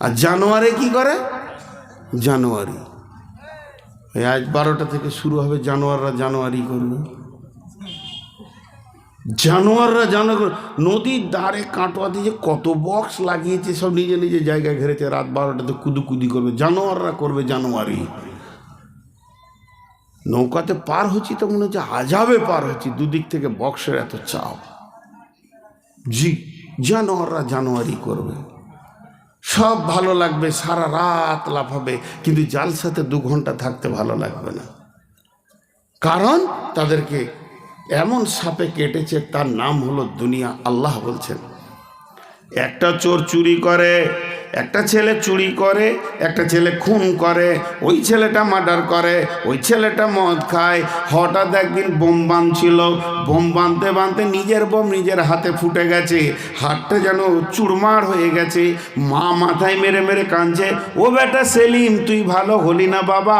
আর জানুয়ারি কি করে? জানুয়ারি। আজ বারোটা থেকে শুরু হবে, জানুয়াররা জানুয়ারি করবে। জানোয়াররা জানো নদীর ধারে কাটোয়া দিয়ে যে কত বক্স লাগিয়েছে, সব নিজে নিজে জায়গায় ঘেরেছে, রাত বারোটাতে কুদুকুদি করবে। জানোয়াররা করবে জানুয়ারি। নৌকাতে পার হচ্ছি তো মনে হচ্ছে আজাবে পার হচ্ছি, দুদিক থেকে বক্সের এত চাপ। জি, জানোয়াররা জানুয়ারি করবে। সব ভালো লাগবে, সারা রাত লাফাবে কিন্তু জালসাতে দু ঘণ্টা থাকতে ভালো লাগবে না। কারণ তাদেরকে এমন সাপে কেটেছে, তার নাম হলো দুনিয়া, আল্লাহ বলছেন। একটা চোর চুরি করে একটা ছেলে চুরি করে, একটা ছেলে খুন করে, ওই ছেলেটা মার্ডার করে, ওই ছেলেটা মদ খায়। হঠাৎ একদিন বোম বাঁধছিল বোম বাঁধতে বাঁধতে নিজের বোম নিজের হাতে ফুটে গেছে। হাতটা যেন চুরমার হয়ে গেছে। মা মাথায় মেরে মেরে কাঁদছে, ও বেটা সেলিম, তুই ভালো হলি না বাবা।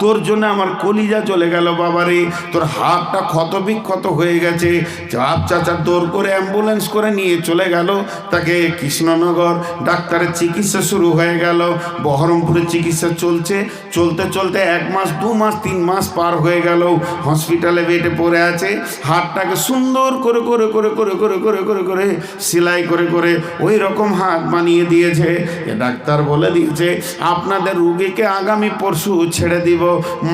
তোর জন্য আমার কলিজা চলে গেল বাবা রে। তোর হাতটা ক্ষত বিক্ষত হয়ে গেছে। চাপ চাচা দৌড় করে অ্যাম্বুলেন্স করে নিয়ে চলে গেল। তাকে কৃষ্ণনগর ডাক্তারের চিকিৎসা শুরু হয়ে গেল। বহরমপুরে চিকিৎসা চলছে। চলতে চলতে এক মাস, দু মাস, তিন মাস পার হয়ে গেল। হসপিটালে বেডে পড়ে আছে। হাতটাকে সুন্দর করে করে করে করে করে করে করে করে সেলাই করে করে ওই রকম হাত বানিয়ে দিয়েছে। এ ডাক্তার বলে দিয়েছে, আপনাদের রুগীকে আগামী পরশু ছেড়ে দিব।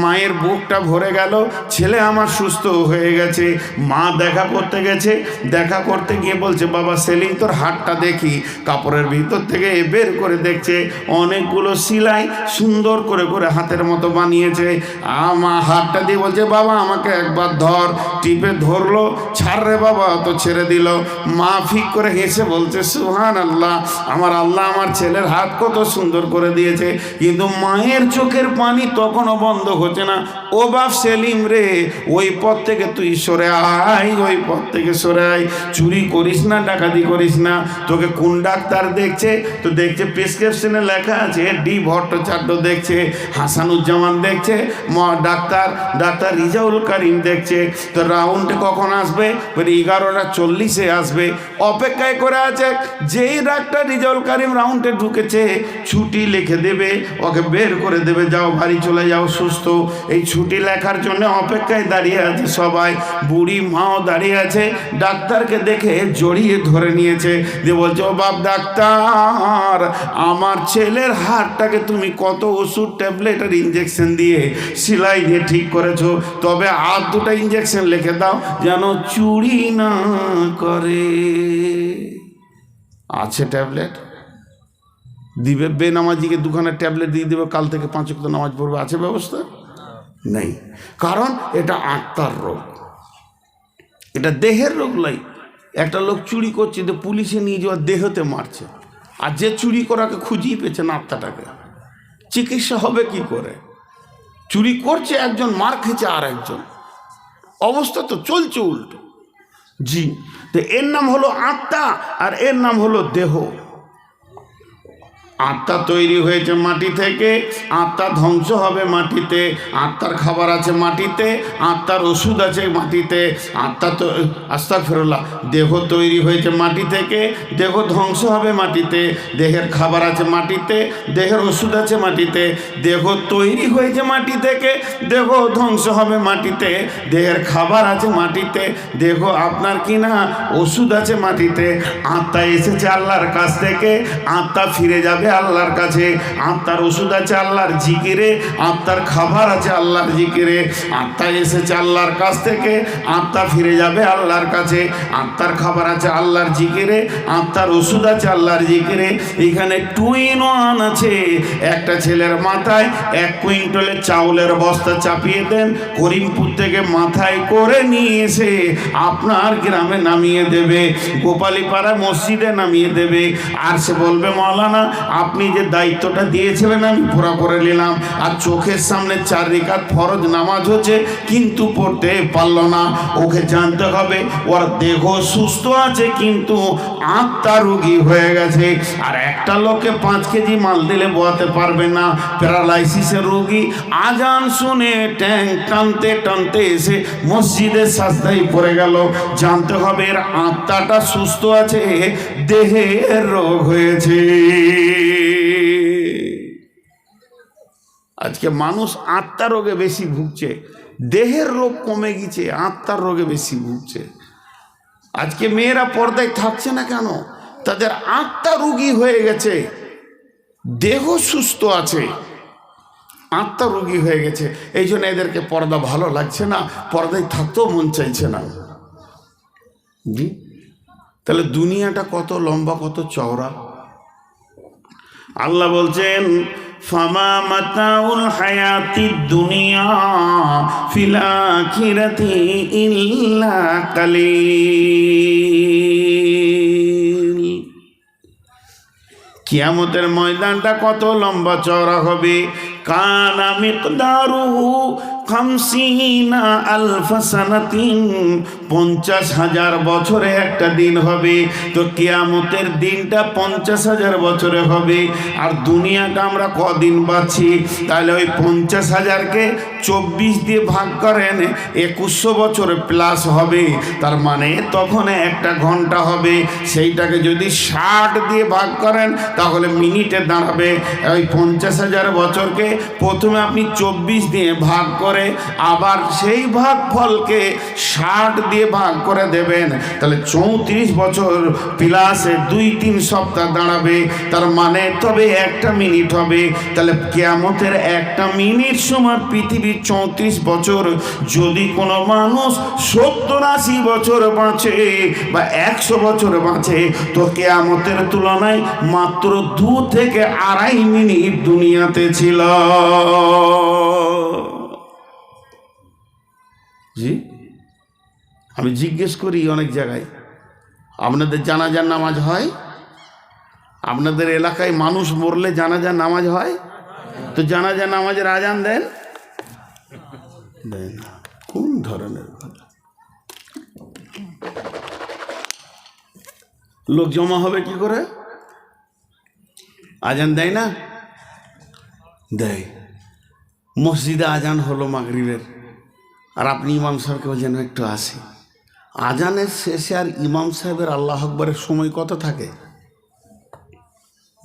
মায়ের বুকটা ভরে গেল। ছেলে আমার সুস্থ হয়ে গেছে। মা দেখা করতে গেছে। দেখা করতে গিয়ে বলছে, বাবা সেলিং তোর হাতটা দেখি। কাপড়ের ভিতর থেকে বের করে দেখছে, অনেকগুলো সিলাই সুন্দর করে করে হাতের মতো বানিয়েছে। আমা হাতটা দিয়ে বলছে, বাবা, আমাকে একবার ধর। টিপে ধরলো, ছাড় রে বাবা তো ছেড়ে দিল। মা ফিক করে হেসে বলছে সুহান আল্লাহ আমার আল্লাহ আমার ছেলের হাত কত সুন্দর করে দিয়েছে। কিন্তু মায়ের চোখের পানি তখনও বন্ধ হচ্ছে না। ও বাপ সেলিম রে, ওই পথ থেকে তুই সরে আয়, ওই পথ থেকে সরে আয়। চুরি করিস না, ডাকাতি করিস না। তোকে কোন ডাক্তার দেখছে? তো দেখছে প্রেসক্রিপশনে লেখা আছে, ডি ভট্টাচার্য দেখছে, হাসানুজ্জামান দেখছে, ম- ডাক্তার ডাক্তার রিজাউল করিম দেখছে। তো রাউন্ডে কখন আসবে? বলে এগারোটা চল্লিশে আসবে। অপেক্ষায় করে আছে, যেই ডাক্তার রিজাউল করিম রাউন্ডে ঢুকেছে, ছুটি লিখে দেবে, ওকে বের করে দেবে, যাও বাড়ি চলে যাও, সুস্থ। এই ছুটি লেখার জন্য অপেক্ষায় দাঁড়িয়ে আছে সবাই। বুড়ি মাও দাঁড়িয়ে আছে, ডাক্তারকে দেখে জড়িয়ে ধরে নিয়েছে। দিয়ে বলছে, ও বাপ ডাক্তার! আমার আমার ছেলের হাড়টাকে তুমি কত ওষুধ ট্যাবলেট আর ইঞ্জেকশন দিয়ে সেলাই দিয়ে ঠিক করেছ? তবে আর দুটো ইঞ্জেকশন লিখে দাও যেন চুরি না করে। আছে ট্যাবলেট? দিবে, বেনামাজিকে দুখানে ট্যাবলেট দিয়ে দেবে, কাল থেকে পাঁচ ওয়াক্ত নামাজ পড়বে, আছে ব্যবস্থা? নেই। কারণ এটা আত্মার রোগ। এটা দেহের রোগ নয়। একটা লোক চুরি করছে পুলিশে নিয়ে যাওয়া দেহতে মারছে। আর যে চুরি করাকে খুঁজিয়ে পেয়েছেন আত্মাটাকে চিকিৎসা হবে কি করে? চুরি করছে একজন, মার খেয়েছে আর একজন। অবস্থা তো চলছে উল্টো। জি, তো এর নাম হলো আত্মা আর এর নাম হলো দেহ। আত্মা তৈরি হয়েছে মাটি থেকে, আত্মা ধ্বংস হবে মাটিতে, আত্মার খাবার আছে মাটিতে, আত্মার ওষুধ আছে মাটিতে, আত্মা তো আস্তা ফেরোলা দেহ তৈরি হয়েছে মাটি থেকে, দেহ ধ্বংস হবে মাটিতে, দেহের খাবার আছে মাটিতে, দেহের ওষুধ আছে মাটিতে, দেহ তৈরি হয়েছে মাটি থেকে, দেহ ধ্বংস হবে মাটিতে, দেহের খাবার আছে মাটিতে, দেহ আপনার কি না ওষুধ আছে মাটিতে, আত্মা এসেছে আল্লাহর কাছ থেকে, আত্মা ফিরে যাবে আল্লাহর কাছে, আত্মার ওষুধ আছে আল্লাহর জিকিরে, আত্মার খাবার আছে আল্লাহর জিকিরে, আত্মা এসেছে আল্লাহর কাছ থেকে, আত্মা ফিরে যাবে আল্লাহর কাছে, আত্মার খাবার আছে আল্লাহর জিকিরে, আত্মার ওষুধ আছে আল্লাহর জিকিরে। এখানে টু ইন ওয়ান আছে। একটা ছেলের মাথায় এক কুইন্টলের চাউলের বস্তা চাপিয়ে দেন, করিমপুর থেকে মাথায় করে নিয়ে এসে আপনার গ্রামে নামিয়ে দেবে, গোপালীপাড়া মসজিদে নামিয়ে দেবে। আর সে বলবে মৌলানা আপনি যে দায়িত্বটা দিয়েছিলেন, আমি পুরা করে নিলাম। আর চোখের সামনে চার রেখাত ফরজ নামাজ হচ্ছে, কিন্তু পড়তে পারল না। ওকে জানতে হবে, ওর দেহ সুস্থ আছে, কিন্তু আত্মা রোগী হয়ে গেছে। আর একটা লোককে পাঁচ কেজি মাল দিলে বোয়াতে পারবে না। প্যারালাইসিসের রোগী আজান শুনে ট্যাং টানতে টানতে এসে মসজিদের সাজদাই পড়ে গেল। জানতে হবে, এর আত্মাটা সুস্থ আছে, দেহের রোগ হয়েছে। আজকে মানুষ আত্মার রোগে বেশি ভুগছে, দেহের রোগ কমে গেছে আত্মার রোগে বেশি ভুগছে। আজকে মেয়েরা পর্দায় থাকছে না কেন? তাদের আত্মা রুগী হয়ে গেছে, দেহ সুস্থ আছে, আত্মা রুগী হয়ে গেছে। এই জন্য এদেরকে পর্দা ভালো লাগছে না, পর্দায় থাকতেও মন চাইছে না। তাহলে দুনিয়াটা কত লম্বা, কত চওড়া? আল্লাহ বলছেন, ফামা মাতাউল হায়াতি দুনিয়া ফিল আখিরাতি ইল্লা কালিল। কিয়ামতের ময়দানটা কত লম্বা চওড়া হবে। কানা মিকদারুহু খামসিনা আলফা সানাতিন। পঞ্চাশ হাজার বছরে একটা দিন হবে। তো কিয়ামতের দিনটা পঞ্চাশ হাজার বছরে হবে। আর দুনিয়াটা আমরা কদিন বাঁচি? তাহলে ওই পঞ্চাশ হাজারকে চব্বিশ দিয়ে ভাগ করেন, একুশশো বছর প্লাস হবে। তার মানে তখন একটা ঘণ্টা হবে। সেইটাকে যদি ষাট দিয়ে ভাগ করেন, তাহলে মিনিটে দাঁড়াবে। ওই পঞ্চাশ হাজার বছরকে প্রথমে আপনি চব্বিশ দিয়ে ভাগ করে আবার সেই ভাগ ফলকে ষাট দিয়ে ভাগ করে দেবেন। তাহলে চৌত্রিশ বছর প্লাসে দুই তিন সপ্তাহ দাঁড়াবে। তার মানে তবে একটা মিনিট হবে। তাহলে কেয়ামতের একটা মিনিট সময় পৃথিবীর চৌত্রিশ বছর যদি কোনো মানুষ সত্তর আশি বছর বাঁচে বা একশো বছর বাঁচে, তো কেয়ামতের তুলনায় মাত্র দু থেকে আড়াই মিনিট দুনিয়াতে ছিল। জি? আমি জিজ্ঞেস করি অনেক জায়গায় আপনাদের জানাজার নামাজ হয়? আপনাদের এলাকায় মানুষ মরলে জানাজার নামাজ হয়? তো জানাজা নামাজের আজান দেন? দেন না। কোন ধরনের কথা? লোক জমা হবে কি করে? আজান দেয় না? দেয়। মসজিদে আজান হলো মাগরিবের। আর আপনি ইমাম সাহেবকে যেন একটু আসে। আজানের শেষে আর ইমাম সাহেবের আল্লাহ আকবরের সময় কত থাকে?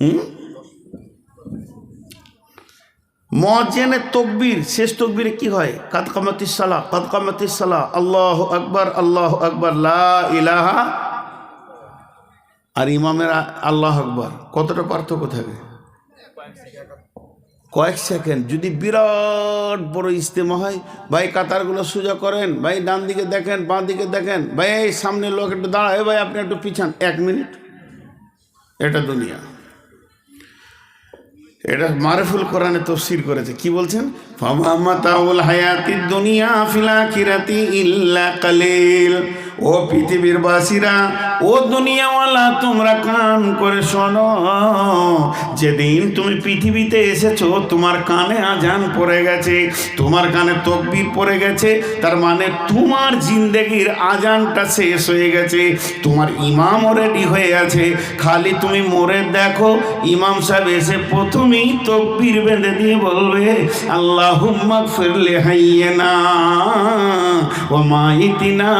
হুম? মজেনে তকবির, শেষ তকবীরে কি হয়? কাদ কামাতিস সালা কাদ সালা আল্লাহ আকবর আল্লাহ আকবর ইলাহা। আর ইমামের আল্লাহ আকবর, কতটা পার্থক্য থাকে? কয়েক সেকেন্ড, যদি বিরাট বড় ইজতেমা হয়, ভাই কাতারগুলো সোজা করেন, ভাই ডান দিকে দেখেন, বাঁ দিকে দেখেন, ভাই এই সামনে লোক একটু দাঁড়ায় ভাই আপনি একটু পিছান, এক মিনিট। এটা দুনিয়া। এটা মারফুল কোরআনে তফসির করেছে। কি বলছেন? ফামাতাউল হায়াতি দুনিয়া ফিল আখিরাতি ইল্লা কালিল। ও পৃথিবীর বাসীরা, ও দুনিয়াওয়ালা, তোমরা কান করে শোনো। যেদিন তুমি পৃথিবীতে এসেছ, তোমার কানে আজান পড়ে গেছে, তোমার কানে তকবির পড়ে গেছে, তার মানে তোমার জিন্দেগির আজানটা শেষ হয়ে গেছে, তোমার ইমামও রেডি হয়ে আছে খালি তুমি মরে দেখো, ইমাম সাহেব এসে প্রথমেই তকবির বেঁধে দিয়ে বলবে আল্লাহ ফিরলে হাইয়ে না ও মাইতিনা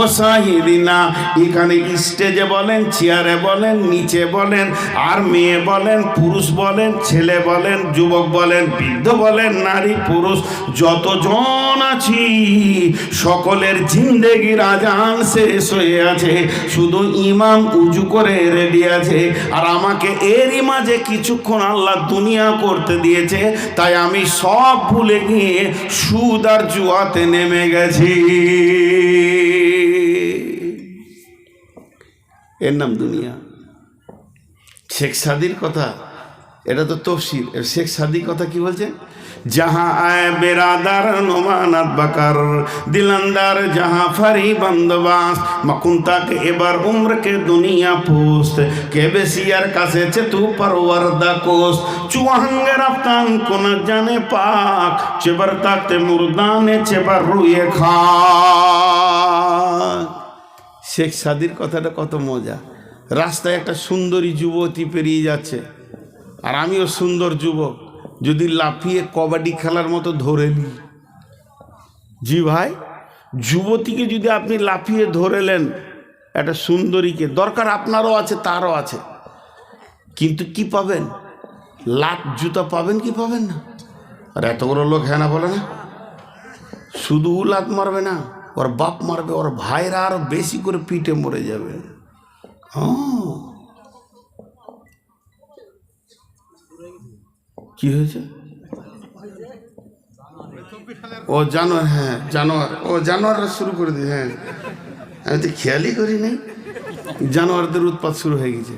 ও সাহিদিনা। এখানে স্টেজে বলেন, চেয়ারে বলেন, নিচে বলেন, আর মেয়ে বলেন, পুরুষ বলেন, ছেলে বলেন, যুবক বলেন, বৃদ্ধ বলেন, নারী, পুরুষ, যতজন আছি, সকলের জিন্দেগির আজান শেষ হয়ে আছে। শুধু ইমাম উজু করে রেডি আছে। আর আমাকে এরই মাঝে কিছুক্ষণ আল্লাহ দুনিয়া করতে দিয়েছে। তাই আমি সব ভুলে গিয়ে সুদ আর জুয়াতে নেমে গেছি। এর নাম দুনিয়া। শেখ সাদির কথা, এটা তো তফসিল। শেখ সাদি কথা কি বলছে? যাহা আয় বেরাদার নোমানাত বাকার, দিলান্দার, যাহা ফারি বন্দবাস, মকুন্তাক এবার উম্রকে দুনিয়া পোস্ত কে বেশিয়ার কাছে চে তু পরওয়ারদা কোস চুয়াঙ্গ রাফতান কোন জানে পাক, চেবার তাকতে মুরদানে চেবার রুয়ে খা শেখ সাদির কথাটা কত মজা। রাস্তায় একটা সুন্দরী যুবতী পেরিয়ে যাচ্ছে। আর আমিও সুন্দর যুবক। যদি লাফিয়ে কবাডি খেলার মতো ধরে নিই জি ভাই, যুবতীকে যদি আপনি লাফিয়ে ধরেলেন একটা সুন্দরীকে, দরকার আপনারও আছে, তারও আছে। কিন্তু কি পাবেন? লাত জুতা পাবেন কি পাবেন না? আর এত বড় লোক হ্যাঁ না বলে না? শুধু উলাদ মারবে না। ওর বাপ মারবে, ওর ভাইরা আরও বেশি করে পিঠে মরে যাবে। হ্যাঁ। কি হয়েছে? ও জানোয়ার হ্যাঁ জানোয়ার। ও জানোয়াররা শুরু করে দিয়ে হ্যাঁ। আমি তো খেয়ালই করি নাই। জানোয়ারদের উৎপাত শুরু হয়ে গেছে।